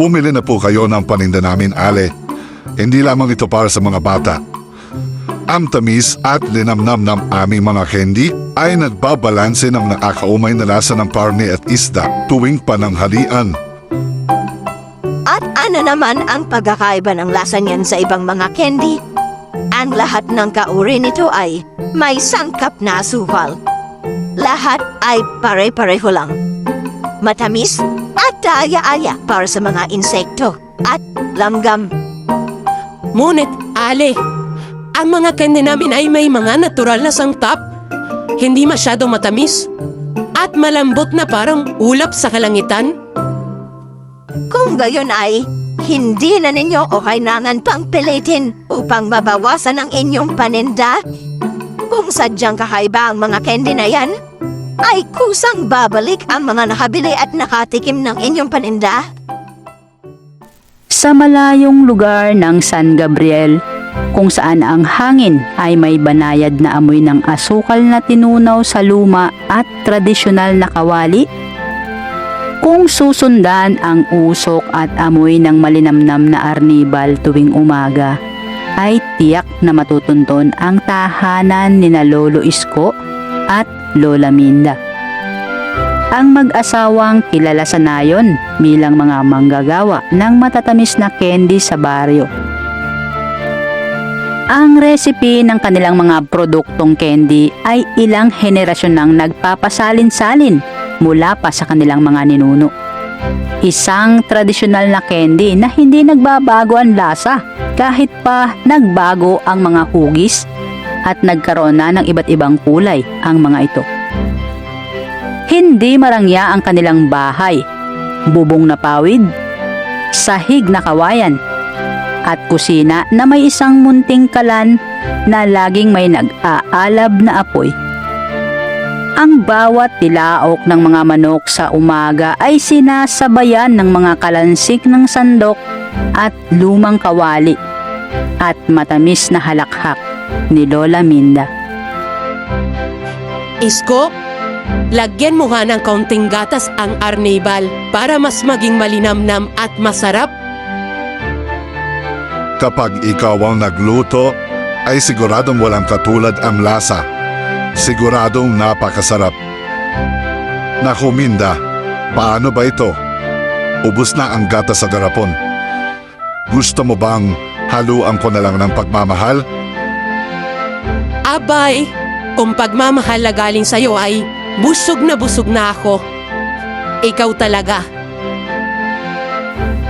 Bumili na po kayo ng paninda namin, Ale. Hindi lamang ito para sa mga bata. Ang tamis at linamnam ng aming mga candy ay nagbabalanse ng nakakaumay na lasa ng parne at isda tuwing pananghalian. At ano naman ang pagkakaiba ng lasa niyan sa ibang mga candy? Ang lahat ng kauri nito ay may sangkap na asukal. Lahat ay pare-pareho lang. Matamis at aya-aya para sa mga insekto at langgam. Ngunit, Ale, ang mga candy namin ay may mga natural na sangkap. Hindi masyado matamis. At malambot na parang ulap sa kalangitan. Kung gayon ay, hindi na ninyo o kailangan pang pilitin upang mabawasan ang inyong paninda. Kung sadyang kakaiba ang mga candy na yan, ay kusang babalik ang mga nakabili at nakatikim ng inyong paninda. Sa malayong lugar ng San Gabriel, kung saan ang hangin ay may banayad na amoy ng asukal na tinunaw sa luma at tradisyonal na kawali, kung susundan ang usok at amoy ng malinamnam na arnibal tuwing umaga, ay tiyak na matutunton ang tahanan ni na Lolo Isko at Lola Minda. Ang mag-asawang kilala sa nayon bilang mga manggagawa ng matatamis na candy sa baryo. Ang recipe ng kanilang mga produktong candy ay ilang henerasyon nang nagpapasalin-salin mula pa sa kanilang mga ninuno. Isang tradisyonal na candy na hindi nagbabago ang lasa kahit pa nagbago ang mga hugis at nagkaroon na ng iba't ibang kulay ang mga ito. Hindi marangya ang kanilang bahay, bubong na pawid, sahig na kawayan, at kusina na may isang munting kalan na laging may nag-aalab na apoy. Ang bawat tilaok ng mga manok sa umaga ay sinasabayan ng mga kalansik ng sandok at lumang kawali at matamis na halakhak ni Lola Minda. Isko, lagyan mo nga ng kaunting gatas ang arnibal para mas maging malinamnam at masarap. Kapag ikaw ang nagluto, ay siguradong walang katulad ang lasa. Siguradong napakasarap. Naku Minda, paano ba ito? Ubus na ang gata sa garapon. Gusto mo bang haluan ko na lang ng pagmamahal? Abay, kung pagmamahal na galing sa'yo ay busog na busog na ako. Ikaw talaga.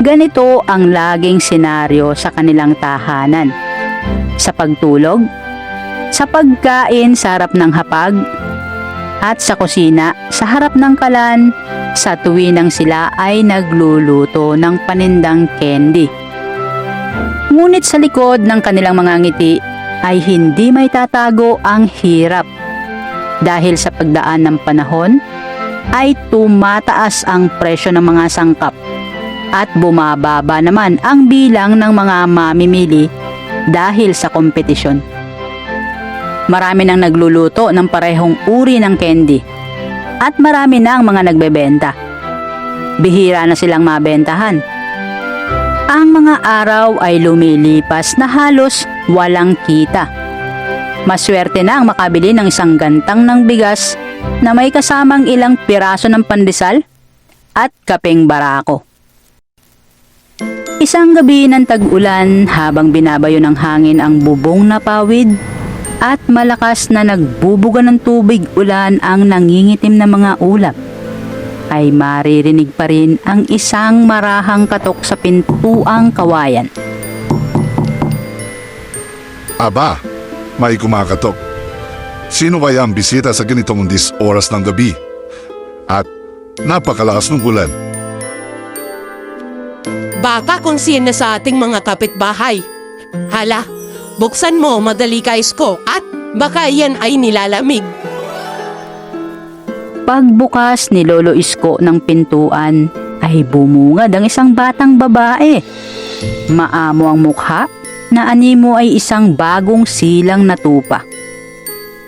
Ganito ang laging senaryo sa kanilang tahanan. Sa pagtulog, sa pagkain sa harap ng hapag, at sa kusina sa harap ng kalan sa tuwinang sila ay nagluluto ng panindang candy. Ngunit sa likod ng kanilang mga ngiti ay hindi may tatago ang hirap. Dahil sa pagdaan ng panahon ay tumataas ang presyo ng mga sangkap at bumababa naman ang bilang ng mga mamimili dahil sa kompetisyon. Marami nang nagluluto ng parehong uri ng candy at marami na ang mga nagbebenta. Bihira na silang mabentahan. Ang mga araw ay lumilipas na halos walang kita. Maswerte na ang makabili ng isang gantang ng bigas na may kasamang ilang piraso ng pandesal at kapeng barako. Isang gabi ng tag-ulan habang binabayo ng hangin ang bubong na pawid at malakas na nagbubuga ng tubig ulan ang nangingitim na mga ulap ay maririnig pa rin ang isang marahang katok sa pintuang kawayan. Aba, may kumakatok. Sino kaya ang bisita sa ganitong dis oras ng gabi? At napakalakas ng ulan. Baka kung sino sa ating mga kapitbahay. Hala, buksan mo madali ka Isko at baka yan ay nilalamig. Pagbukas ni Lolo Isko ng pintuan ay bumungad ang isang batang babae. Maamo ang mukha na animo ay isang bagong silang na tupa.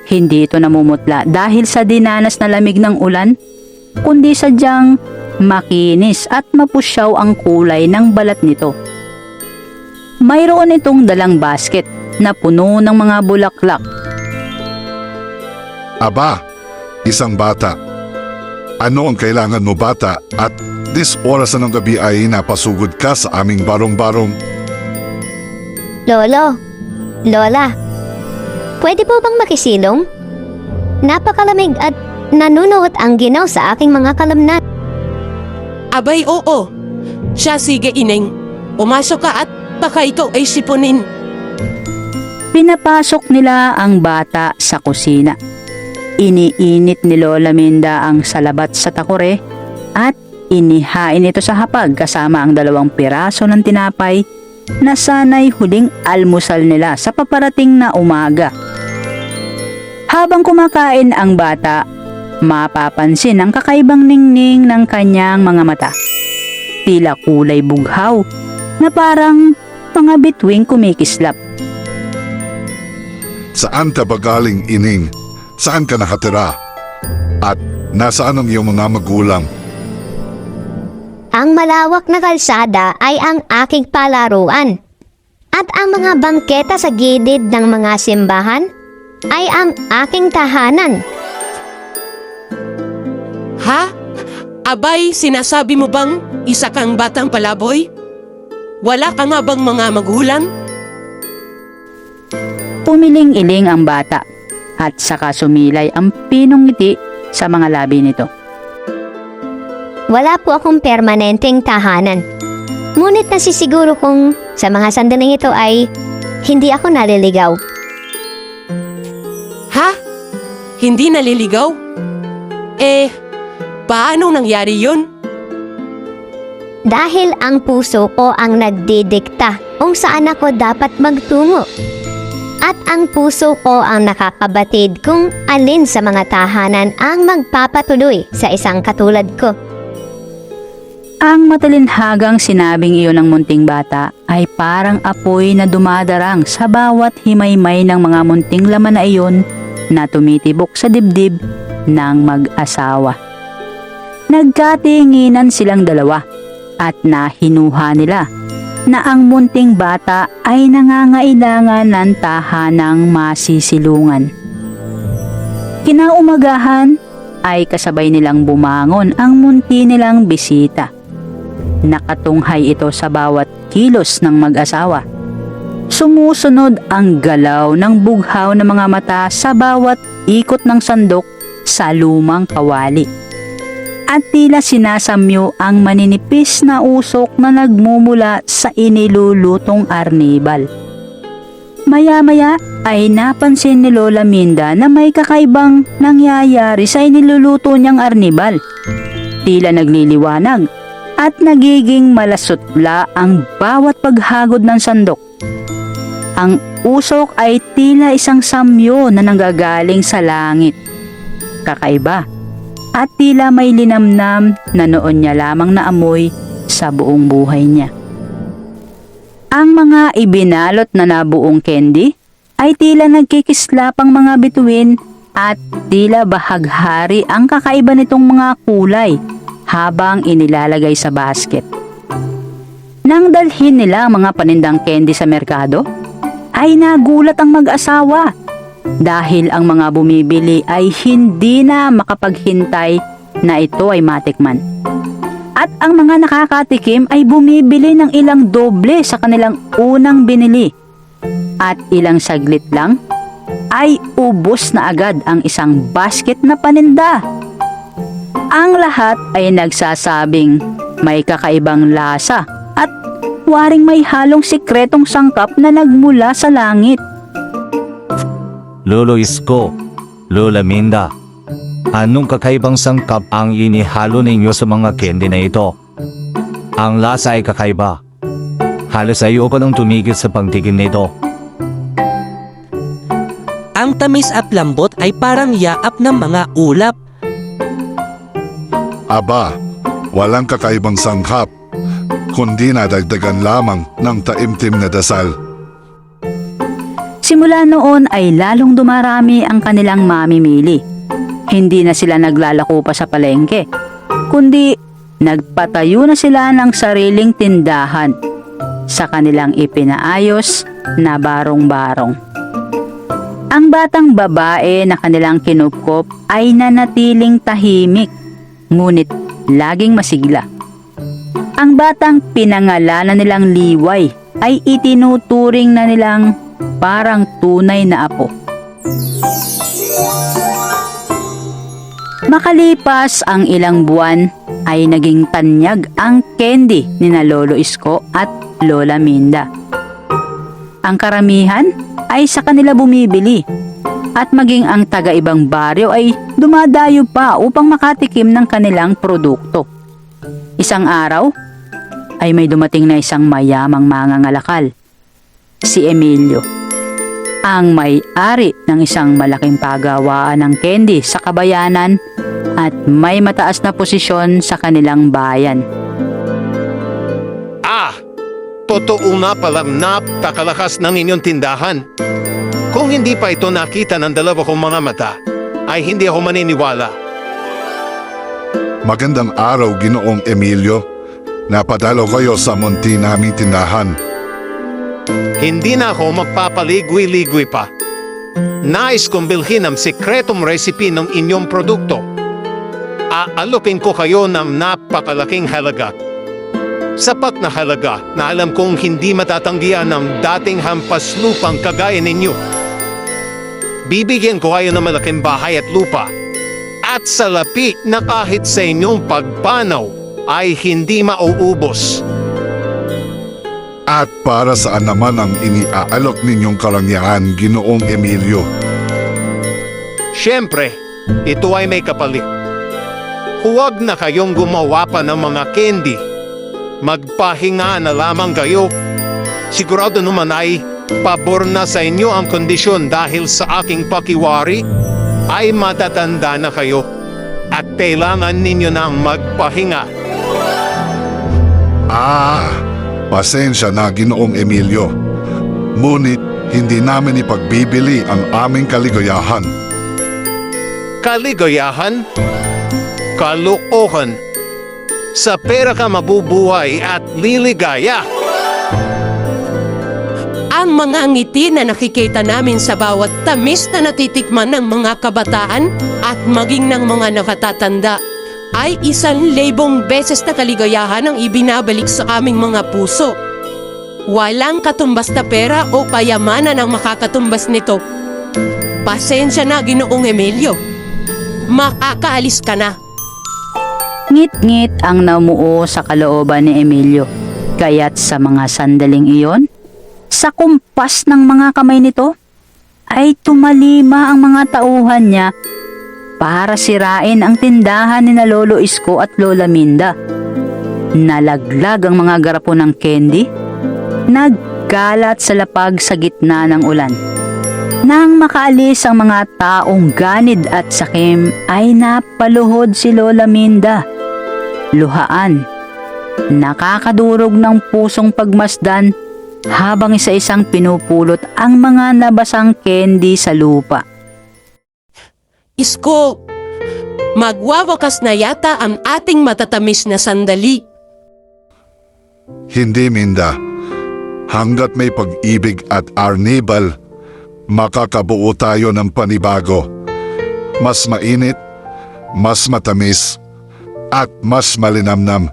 Hindi ito namumutla dahil sa dinanas na lamig ng ulan, kundi sadyang makinis at mapusyaw ang kulay ng balat nito. Mayroon itong dalang basket na puno ng mga bulaklak Aba, isang bata. Ano ang kailangan mo bata at this oras na ng gabi ay napasugod ka sa aming barong-barong Lolo, Lola, pwede po bang makisilong? Napakalamig at nanunuot ang ginaw sa aking mga kalamnan. Abay, oo. Siya, sige, ineng. Pumasok ka at baka ikaw ay sipunin. Pinapasok nila ang bata sa kusina. Iniinit ni Lola Minda ang salabat sa takore at inihain ito sa hapag kasama ang dalawang piraso ng tinapay na sanay huling almusal nila sa paparating na umaga. Habang kumakain ang bata, mapapansin ang kakaibang ningning ng kanyang mga mata. Tila kulay bughaw na parang mga bituing kumikislap. Saan ka ba galing, Ining? Saan ka nakatira? At nasaan ang iyong mga magulang? Ang malawak na kalsada ay ang aking palaruan. At ang mga bangketa sa gilid ng mga simbahan ay ang aking tahanan. Ha? Abay, sinasabi mo bang isa kang batang palaboy? Wala ka nga bang mga magulang? Pumiling-iling ang bata at saka sumilay ang pinong ngiti sa mga labi nito. Wala po akong permanenteng tahanan. Ngunit nasisiguro kong sa mga sandaling ito ay hindi ako naliligaw. Ha? Hindi naliligaw? Eh, paano nangyari yun? Dahil ang puso ko ang nagdidikta kung saan ako dapat magtungo. At ang puso ko ang nakakabatid kung alin sa mga tahanan ang magpapatuloy sa isang katulad ko. Ang matalinhagang sinabing iyon ng munting bata ay parang apoy na dumadarang sa bawat himaymay ng mga munting laman na iyon na tumitibok sa dibdib ng mag-asawa. Nagkatinginan silang dalawa at nahinuha nila na ang munting bata ay nangangailangan ng tahanang masisilungan. Kinaumagahan ay kasabay nilang bumangon ang munti nilang bisita. Nakatunghay ito sa bawat kilos ng mag-asawa. Sumusunod ang galaw ng bughaw ng mga mata sa bawat ikot ng sandok sa lumang kawali. At tila sinasamyo ang maninipis na usok na nagmumula sa inilulutong arnibal. Maya-maya ay napansin ni Lola Minda na may kakaibang nangyayari sa iniluluto niyang arnibal. Tila nagliliwanag at nagiging malasutla ang bawat paghagod ng sandok. Ang usok ay tila isang samyo na nanggagaling sa langit. Kakaiba at tila may linamnam na noon niya lamang naamoy sa buong buhay niya. Ang mga ibinalot na nabuong candy ay tila nagkikislapang mga bituin at tila bahaghari ang kakaiba nitong mga kulay habang inilalagay sa basket. Nang dalhin nila ang mga panindang candy sa merkado, ay nagulat ang mag-asawa dahil ang mga bumibili ay hindi na makapaghintay na ito ay matikman. At ang mga nakakatikim ay bumibili ng ilang doble sa kanilang unang binili. At ilang saglit lang ay ubos na agad ang isang basket na paninda. Ang lahat ay nagsasabing may kakaibang lasa at waring may halong sikretong sangkap na nagmula sa langit. Lolo Isko, Lola Minda, anong kakaibang sangkap ang inihalo ninyo sa mga candy na ito? Ang lasa ay kakaiba. Halos ayoko nang tumigil sa pagtigin nito. Ang tamis at lambot ay parang yaap ng mga ulap. Aba, walang kakaibang sangkap, kundi nadagdagan lamang ng taimtim na dasal. Simula noon ay lalong dumarami ang kanilang mamimili. Hindi na sila naglalako pa sa palengke, kundi nagpatayo na sila ng sariling tindahan sa kanilang ipinaayos na barong-barong. Ang batang babae na kanilang kinupkop ay nanatiling tahimik, ngunit laging masigla. Ang batang pinangalanan nilang liway ay itinuturing na nilang parang tunay na apo. Makalipas ang ilang buwan ay naging tanyag ang candy ni na Lolo Isko at Lola Minda. Ang karamihan ay sa kanila bumibili at maging ang taga-ibang baryo ay dumadayo pa upang makatikim ng kanilang produkto. Isang araw ay may dumating na isang mayamang mangangalakal, si Emilio ang may-ari ng isang malaking pagawaan ng candy sa kabayanan at may mataas na posisyon sa kanilang bayan. Ah, totoo nga pala napakalakas ng inyong tindahan. Kung hindi pa ito nakita ng dalawa kong mga mata, ay hindi ako maniniwala. Magandang araw, Ginoong Emilio. Napadalo kayo sa munti naming tindahan. Hindi na ako magpapaligoy-ligoy pa. Nais kong bilhin ang sekretong recipe ng inyong produkto. Aalupin ko kayo ng napakalaking halaga. Sapat na halaga na alam kong hindi matatanggihan ng dating hampas lupang kagaya ninyo. Bibigyan ko kayo ng malaking bahay at lupa. At salapi na kahit sa inyong pagpanaw ay hindi mauubos. At para saan naman ang iniaalok ninyong karangyaan, Ginoong Emilio? Siyempre, ito ay may kapalit. Huwag na kayong gumawa pa ng mga candy. Magpahinga na lamang kayo. Sigurado naman ay pabor na sa inyo ang kondisyon dahil sa aking pakiwari ay matatanda na kayo at kailangan ninyo nang magpahinga. Ah, pasensya na, Ginoong Emilio. Ngunit hindi namin ipagbibili ang aming kaligayahan. Kaligayahan, kalukuhan. Sa pera ka mabubuhay at liligaya. Ang mga ngiti na nakikita namin sa bawat tamis na natitikman ng mga kabataan at maging ng mga nakatatanda ay isang libong beses na kaligayahan ang ibinabalik sa aming mga puso. Walang katumbas na pera o kayamanan ang makakatumbas nito. Pasensya na, Ginoong Emilio. Makakaalis ka na. Ngit-ngit ang namuo sa kalooban ni Emilio. Kaya't sa mga sandaling iyon, sa kumpas ng mga kamay nito, ay tumalima ang mga tauhan niya para sirain ang tindahan ni Lolo Isko at Lola Minda. Nalaglag ang mga garapon ng candy, nagkalat sa lapag sa gitna ng ulan. Nang makaalis ang mga taong ganid at sakim ay napaluhod si Lola Minda. Luhaan. Nakakadurog ng pusong pagmasdan habang isa-isang pinupulot ang mga nabasang candy sa lupa. Isko, magwawakas na yata ang ating matatamis na sandali. Hindi, Minda. Hanggat may pag-ibig at arnibal, makakabuo tayo ng panibago. Mas mainit, mas matamis, at mas malinamnam.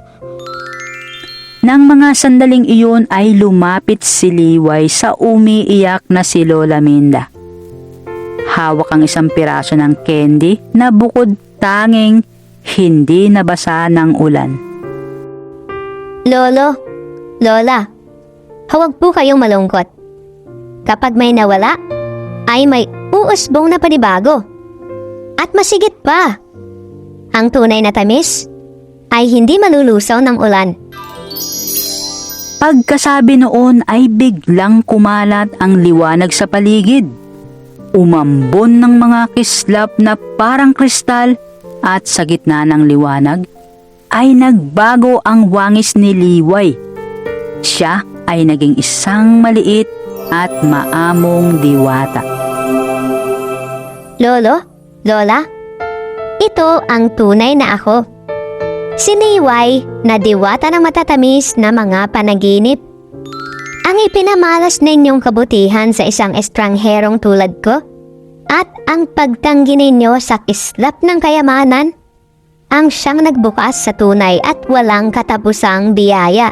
Nang mga sandaling iyon ay lumapit si Liway sa umiiyak na si Lola Minda. Hawak ang isang piraso ng candy na bukod tanging hindi nabasa ng ulan. Lolo, Lola, huwag po kayong malungkot. Kapag may nawala, ay may uusbong na panibago. At masigit pa, ang tunay na tamis ay hindi malulusaw ng ulan. Pagkasabi noon ay biglang kumalat ang liwanag sa paligid. Umambon ng mga kislap na parang kristal at sa gitna ng liwanag ay nagbago ang wangis ni Liway. Siya ay naging isang maliit at maamong diwata. Lolo, Lola, ito ang tunay na ako. Siniway na diwata ng matatamis na mga panaginip. Ang ipinamalas ninyong kabutihan sa isang estrangherong tulad ko at ang pagtanggi ninyo sa kislap ng kayamanan ang siyang nagbukas sa tunay at walang katapusang biyaya.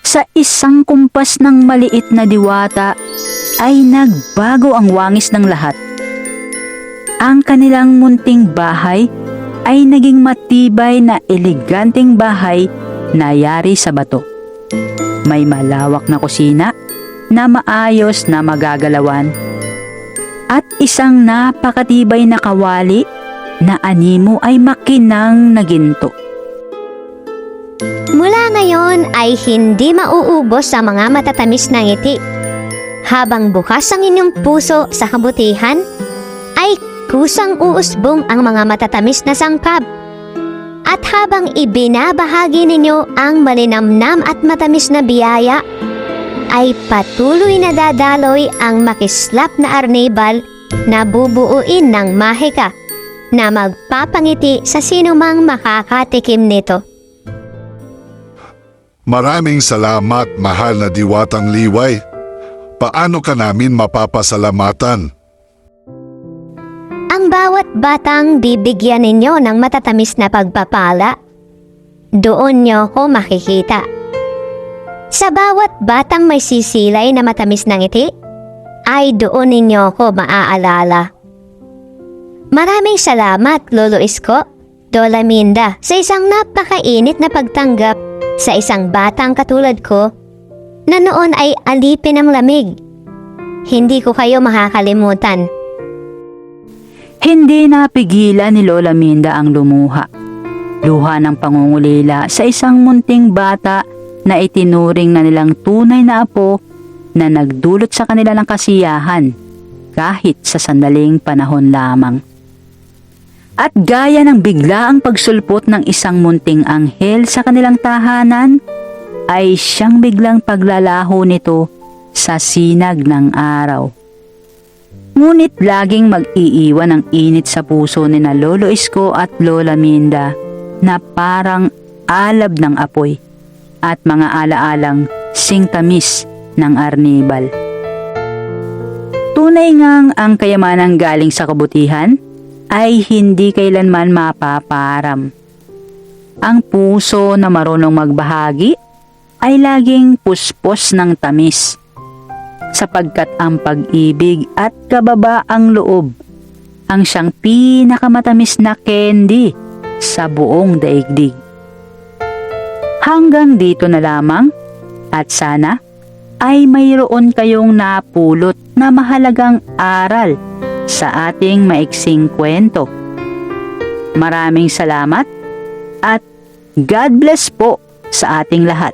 Sa isang kumpas ng maliit na diwata ay nagbago ang wangis ng lahat. Ang kanilang munting bahay ay naging matibay na eleganteng bahay na yari sa bato. May malawak na kusina na maayos na magagalawan at isang napakatibay na kawali na animo ay makinang na ginto. Mula ngayon ay hindi mauubos sa mga matatamis na ngiti. Habang bukas ang inyong puso sa kabutihan, ay kusang uusbong ang mga matatamis na sangkap. At habang ibinabahagi ninyo ang malinamnam at matamis na biyaya, ay patuloy na dadaloy ang makislap na arnibal na bubuuin ng mahika na magpapangiti sa sinumang makakatikim nito. Maraming salamat, mahal na diwatang liway. Paano ka namin mapapasalamatan? Ang bawat batang bibigyan ninyo ng matatamis na pagpapala, doon nyo ko makikita. Sa bawat batang may sisilay na matamis na ngiti, ay doon ninyo ko maaalala. Maraming salamat, Lolo Isko, Dola Minda, sa isang napakainit na pagtanggap sa isang batang katulad ko na noon ay alipin ng lamig. Hindi ko kayo makakalimutan. Hindi napigilan ni Lola Minda ang lumuha. Luha ng pangungulila sa isang munting bata na itinuring na nilang tunay na apo na nagdulot sa kanila ng kasiyahan kahit sa sandaling panahon lamang. At gaya ng biglaang pagsulpot ng isang munting anghel sa kanilang tahanan, ay siyang biglang paglalaho nito sa sinag ng araw. Ngunit laging mag-iiwan ng init sa puso ni na Lolo Isko at Lola Minda na parang alab ng apoy at mga alaalang singtamis ng arnibal. Tunay ngang ang kayamanang galing sa kabutihan ay hindi kailanman mapaparam. Ang puso na marunong magbahagi ay laging puspos ng tamis sapagkat ang pag-ibig at kababaang loob ang siyang pinakamatamis na candy sa buong daigdig. Hanggang dito na lamang at sana ay mayroon kayong napulot na mahalagang aral sa ating maiksing kwento. Maraming salamat at God bless po sa ating lahat.